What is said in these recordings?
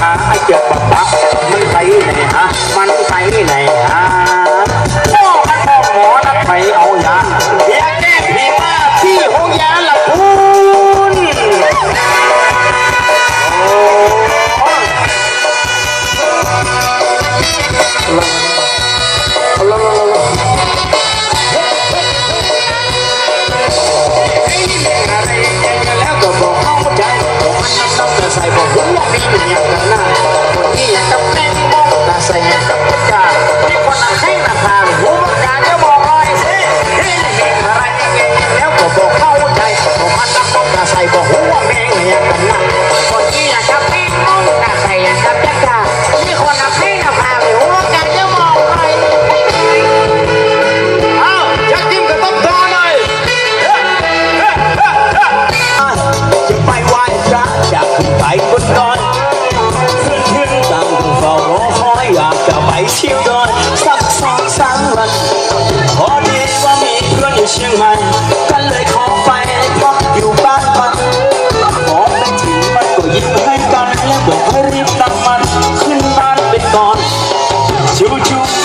หาเกี่ยวกปักมันไปไหนฮะ มันไปไหนฮะพ่อพ่อหมอนัดไปเอายาเพียแก้ผีมาที่ห้องยาละคุณลาลาลาลาใส่บอกว่ามีอย่าง Choo-choo.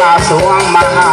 ลาสวงมหา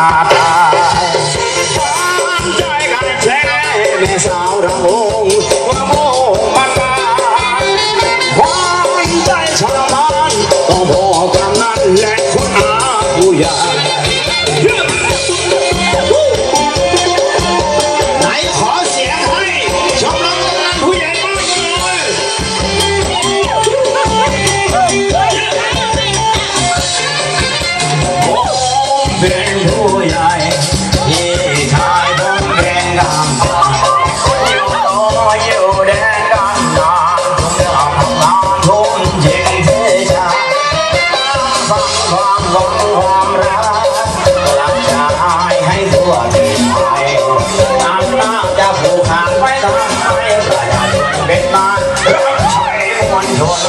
เด็ดมารับใช้วันยน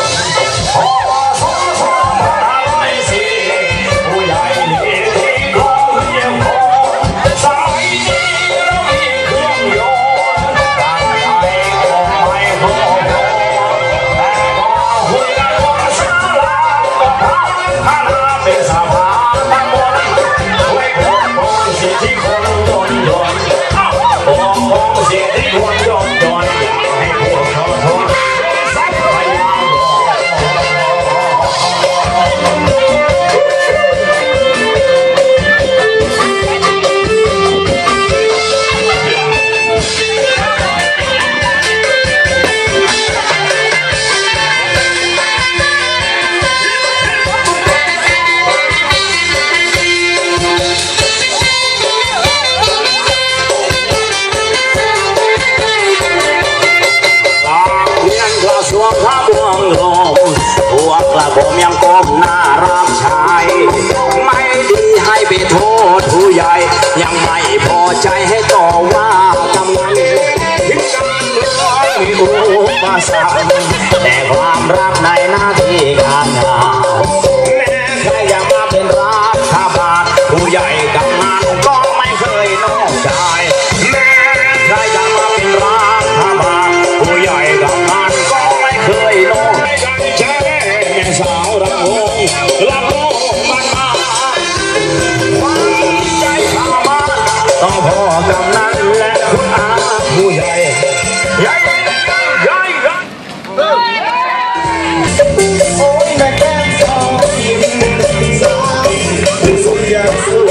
ขอสองสองไมสีผู้ใหญ่ที่ขอเยี่นี้ามีเครื่องยนต์รใดก็ไม่พอแต่ก็คุยกันว่าสาราก็พานพานาเป็นสาพานตำบลด้ยคนบนสิทธิคน แต่ความรักในหน้าที่การงานแม้ใครอยากมาเป็นรัฐบาลผู้ใหญ่กำนันก็ไม่เคยนอกใจแม้ใครอยากมาเป็นรัฐบาลผู้ใหญ่กำนันก็ไม่เคยนอกใจแค่แม่สาวรำวงรำวงมันมาใจข้ามาต้องพ่อกำนันและคุณอาผู้ใหญ่ใหญ่ สุ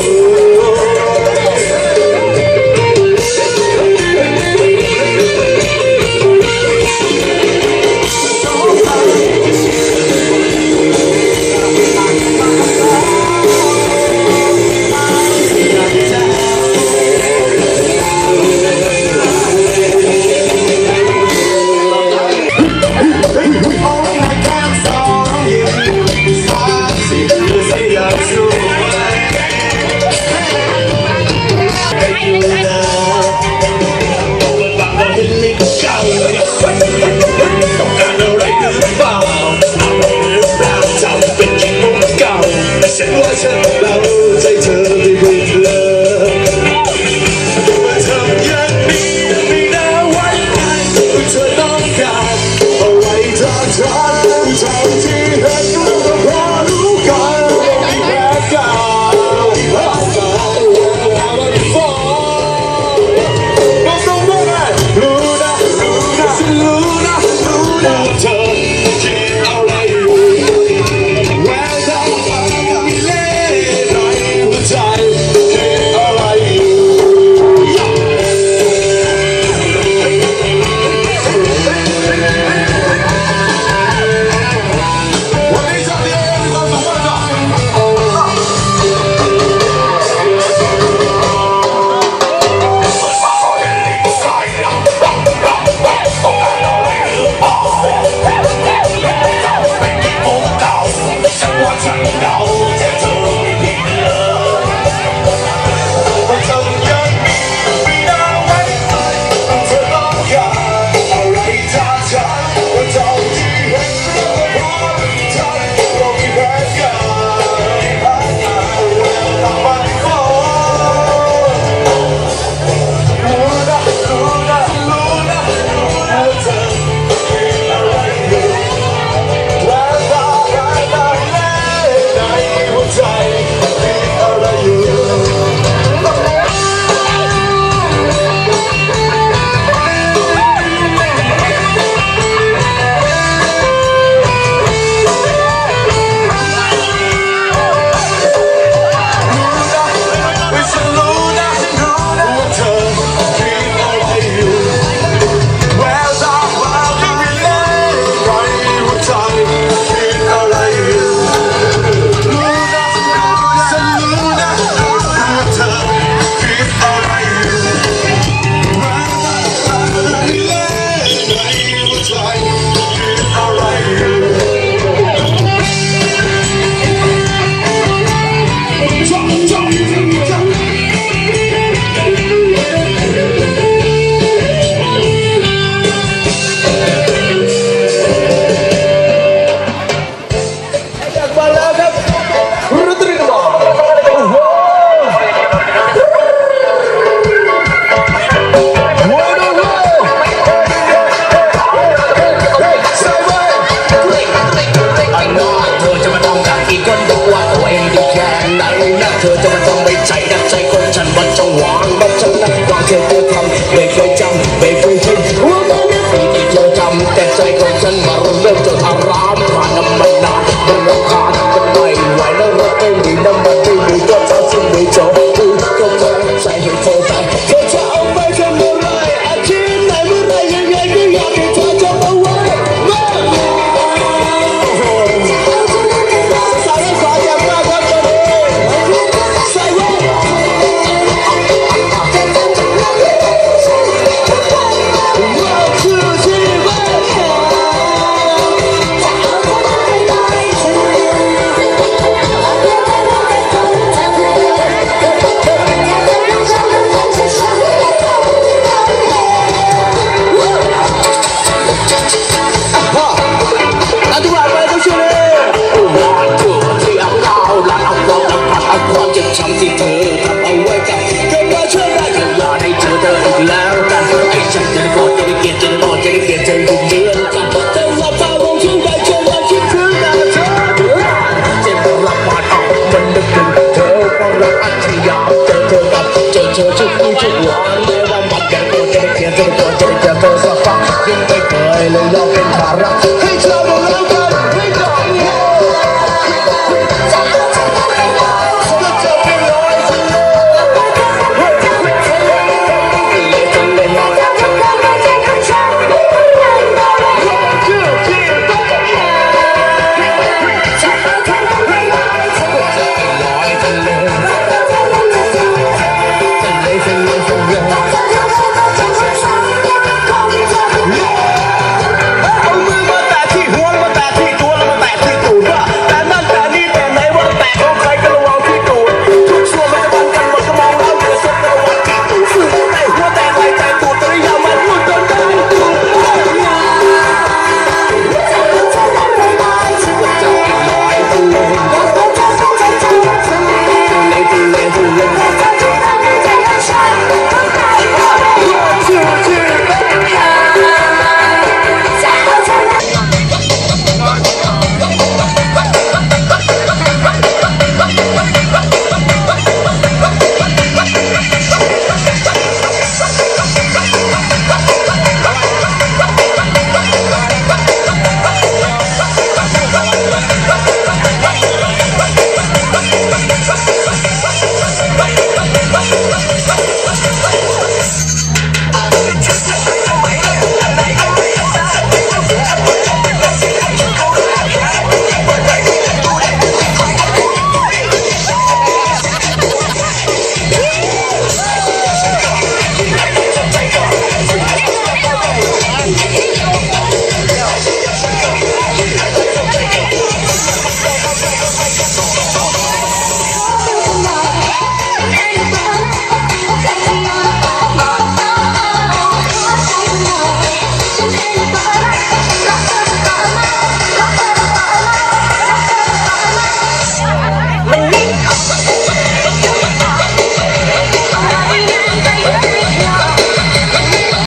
chúc như chúc buồn. Nếu đang bắt gặp tôi cái kia tôi có thể cho tôi sao phát Nhưng tôi cười lời lâu